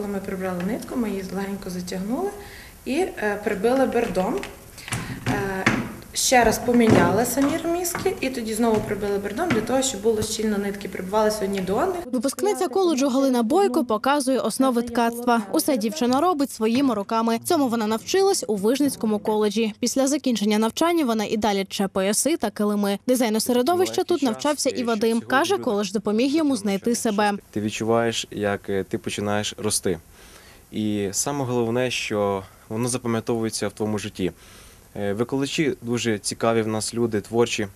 Коли ми прибрали нитку, ми її легенько затягнули і е, прибили бердом. Ще раз поміняли самі ремізки і тоді знову прибили бердом для того, щоб було щільно нитки прибивалися одні до одних. Випускниця коледжу Галина Бойко показує основи ткацтва. Усе дівчина робить своїми руками. Цьому вона навчилась у Вижницькому коледжі. Після закінчення навчання вона і далі тче пояси та килими. Дизайну середовища тут навчався і Вадим. каже, коледж допоміг йому знайти себе. Ти відчуваєш, як е, ти починаєш рости. І саме головне, що воно запам'ятовується в твоєму житті. Е, Викладачі дуже цікаві в нас люди, творчі.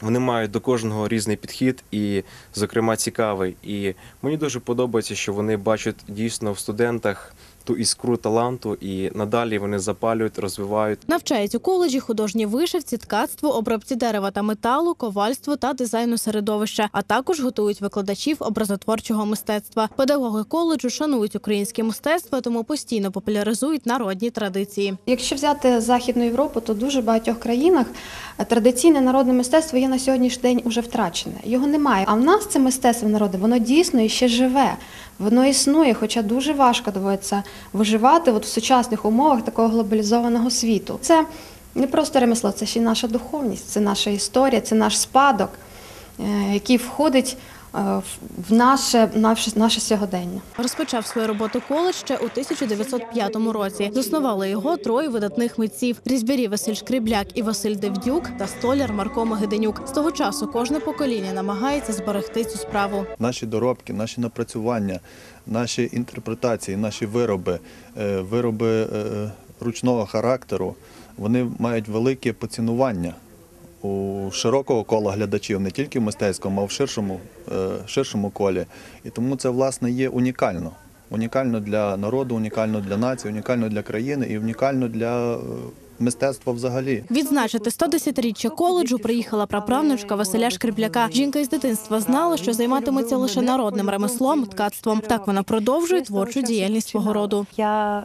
Вони мають до кожного різний підхід і, зокрема, цікавий. І мені дуже подобається, що вони бачать дійсно в студентах ту іскру таланту, і надалі вони запалюють, розвивають. Навчають у коледжі художній вишивці, ткацтву, обробці дерева та металу, ковальству та дизайну середовища, а також готують викладачів образотворчого мистецтва. Педагоги коледжу шанують українське мистецтво, тому постійно популяризують народні традиції. Якщо взяти Західну Європу, то дуже багатьох країнах традиційне народне мистецтво є на сьогоднішній день уже втрачене. Його немає. А в нас це мистецтво народне, воно дійсно і ще живе. Воно існує, хоча дуже важко доводиться виживати от в сучасних умовах такого глобалізованого світу. Це не просто ремесло, це ще наша духовність, це наша історія, це наш спадок, е, який входить в наше, наше, наше сьогодення. Розпочав свою роботу коледж ще у 1905 році. Заснували його троє видатних митців: різьбярі Василь Шкрібляк і Василь Девдюк та столяр Марко Магиденюк. З того часу кожне покоління намагається зберегти цю справу. наші доробки, наші напрацювання, наші інтерпретації, наші вироби, е, вироби е, ручного характеру, вони мають велике поцінування у широкого кола глядачів, не тільки в мистецькому, а в ширшому, е, ширшому колі. І тому це власне є унікально. Унікально для народу, унікально для нації, унікально для країни і унікально для е, мистецтва взагалі. Відзначити 110-річчя коледжу приїхала праправнучка Василя Шкрібляка. Жінка із дитинства знала, що займатиметься лише народним ремеслом, ткацтвом. Так вона продовжує творчу діяльність свого роду. Я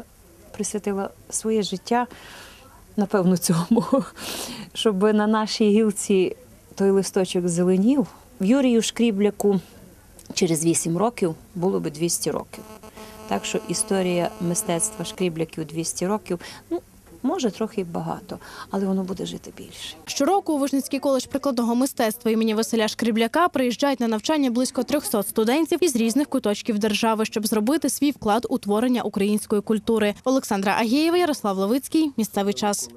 присвятила своє життя, напевно, цьому, щоб на нашій гілці той листочок зеленів. Юрію Шкрібляку через 8 років було би 200 років. Так що історія мистецтва шкрібляків 200 років, ну, може, трохи багато, але воно буде жити більше. Щороку у Вижницький коледж прикладного мистецтва імені Василя Шкрібляка приїжджають на навчання близько 300 студентів із різних куточків держави, щоб зробити свій вклад у творення української культури. Олександра Агієва, Ярослав Левицький. Місцевий час.